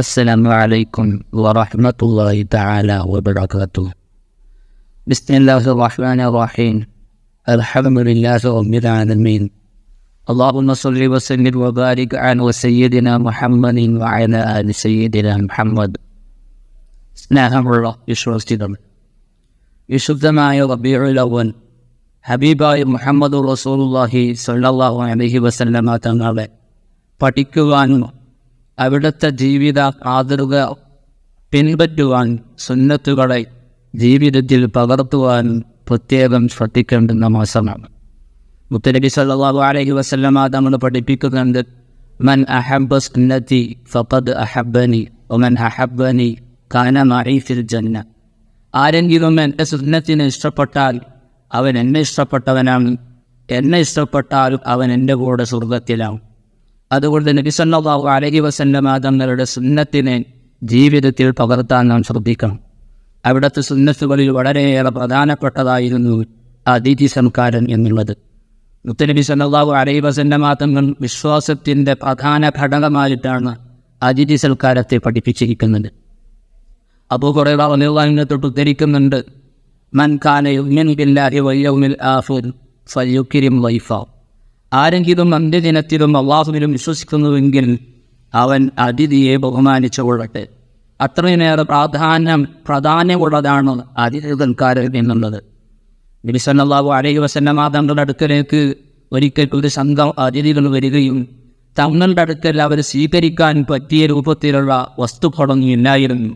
السلام عليكم ورحمة الله تعالى وبركاته بسم الله الرحمن الرحيم الحمد لله رب العالمين اللهم صل وسلم وبارك على سيدنا محمد وعلى آل سيدنا محمد സ്നേഹമുള്ള വിശ്വസിച്ചിട്ടുണ്ട് വിശുദ്ധമായ റബീഉൽ അവൽ ഹബീബായ മുഹമ്മദ് റസൂലുള്ളാഹി സ്വല്ലല്ലാഹു അലൈഹി വസല്ലമ തങ്ങളെ പഠിക്കുവാനും അവിടുത്തെ ജീവിത മാതൃക പിൻപറ്റുവാൻ സുന്നത്തുകളെ ജീവിതത്തിൽ പകർത്തുവാൻ പ്രത്യേകം ശ്രദ്ധിക്കേണ്ടുന്ന മാസമാണ്. മുത്തനബി സല്ലാഹു അലൈഹി വസല്ലമ തങ്ങൾ പഠിപ്പിക്കുന്നുണ്ട് മൻ അഹബ് സുന്നത്തി ഫഖദ് അഹബനി ഒമൻ അഹബനി കാന മറീഫിൽ ഫിൽ ജന്ന. ആരെങ്കിലും എന്റെ സുന്നത്തിനെ ഇഷ്ടപ്പെട്ടാൽ അവൻ എന്നെ ഇഷ്ടപ്പെട്ടവനാണ് എന്നെ ഇഷ്ടപ്പെട്ടാൽ അവൻ എന്റെ കൂടെ സ്വർഗത്തിലാണ് അതുകൊണ്ട് നബി സല്ലല്ലാഹു അലൈഹി വസല്ലമ തങ്ങളുടെ സുന്നത്തിനെ ജീവിതത്തിൽ പകർത്താൻ നാം ശ്രദ്ധിക്കണം. അവിടുത്തെ സുന്നത്തുകളിൽ വളരെയേറെ പ്രധാനപ്പെട്ടതായിരുന്നു അതിഥി സംസ്കാരം എന്നുള്ളത് മുത്തനബി സല്ലല്ലാഹു അലൈഹി വസല്ലമ തങ്ങൾ വിശ്വാസത്തിന്റെ പ്രധാന ഘടകമായിട്ടാണ് അതിഥി സൽക്കാരത്തെ പഠിപ്പിച്ചിരിക്കുന്നത് അപ്പോൾ കുറേ അൻഹു തൊട്ട് ഉദ്ധരിക്കുന്നുണ്ട് മൻ കാന യുമിനു ബില്ലാഹി വൽ യൗമിൽ ആഖിർ വൈഫാവ് വൈഫ. ആരെങ്കിലും അന്ത്യദിനത്തിലും അള്ളാഹുവിലും വിശ്വസിക്കുന്നുവെങ്കിൽ അവൻ അതിഥിയെ ബഹുമാനിച്ചുകൊള്ളട്ടെ. അത്രയുമേറെ പ്രാധാന്യം പ്രാധാന്യമുള്ളതാണ് അതിഥി സൽക്കാരം എന്നുള്ളത് നബി സല്ലല്ലാഹു അലൈഹി വസല്ലമ തങ്ങളുടെ അടുക്കലേക്ക് ഒരിക്കൽ ഒരു സംഘം അതിഥികൾ വരികയും തങ്ങളുടെ അടുക്കൽ അവർ സ്വീകരിക്കാൻ പറ്റിയ രൂപത്തിലുള്ള വസ്തുക്കളൊന്നും ഇല്ലായിരുന്നു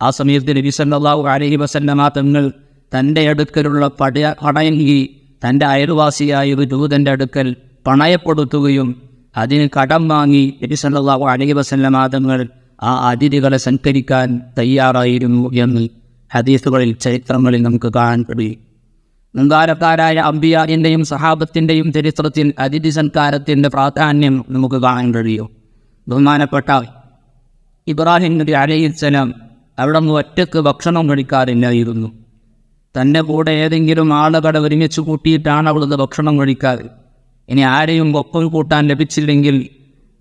ആ സമയത്ത് നബിസല്ലാഹു അലൈഹി വസല്ലമ തങ്ങൾ തന്റെ അടുക്കലുള്ള പടയ പടയങ്കി തന്റെ അയൽവാസിയായ ഒരു ദൂതന്റെ അടുക്കൽ പണയപ്പെടുത്തുകയും അതിന് കടം വാങ്ങി നബി അലഹി അലൈഹി വസല്ലമ തങ്ങൾ ആ അതിഥികളെ സൽക്കരിക്കാൻ തയ്യാറായിരുന്നു എന്ന് ഹദീസുകളിൽ ചരിത്രങ്ങളിൽ നമുക്ക് കാണാൻ കഴിയും. മുൻകാലക്കാരായ അമ്പിയാറിന്റെയും സഹാബത്തിന്റെയും ചരിത്രത്തിൽ അതിഥി സൽക്കാരത്തിന്റെ പ്രാധാന്യം നമുക്ക് കാണാൻ കഴിയും. ബഹുമാനപ്പെട്ട ഇബ്രാഹിം നബി അലൈഹിസ്സലാം അവിടെ നിന്ന് ഒറ്റയ്ക്ക് ഭക്ഷണം കഴിക്കാറില്ലായിരുന്നു. തന്റെ കൂടെ ഏതെങ്കിലും ആളുകളെ ഒരുമിച്ച് കൂട്ടിയിട്ടാണ് അവിടുന്ന് ഭക്ഷണം കഴിക്കാറ്. ഇനി ആരെയും ഒപ്പം കൂട്ടാൻ ലഭിച്ചില്ലെങ്കിൽ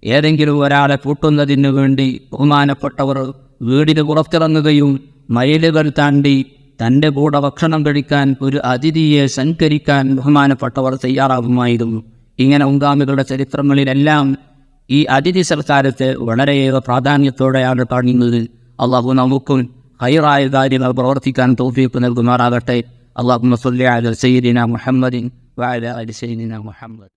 ഏതെങ്കിലും ഒരാളെ കൂട്ടുന്നതിന് വേണ്ടി ബഹുമാനപ്പെട്ടവർ വീടിന് പുറത്തിറങ്ങുകയും മയിലുകൾ താണ്ടി തന്റെ കൂടെ ഭക്ഷണം കഴിക്കാൻ ഒരു അതിഥിയെ സൽക്കരിക്കാൻ ബഹുമാനപ്പെട്ടവർ തയ്യാറാകുമായിരുന്നു. ഇങ്ങനെ ഉങ്കാമികളുടെ ചരിത്രങ്ങളിലെല്ലാം ഈ അതിഥി സൽക്കാരത്തെ വളരെയേറെ പ്രാധാന്യത്തോടെയാണ് കാണുന്നത്. അള്ളാഹു നമുക്കും ഹൈറായ കാര്യങ്ങൾ പ്രവർത്തിക്കാൻ തോഫീക്ക് നൽകുമാറാകട്ടെ. അള്ളാഹു സല്ലി മുഹമ്മദിൻ വാല അലി മുഹമ്മദ്.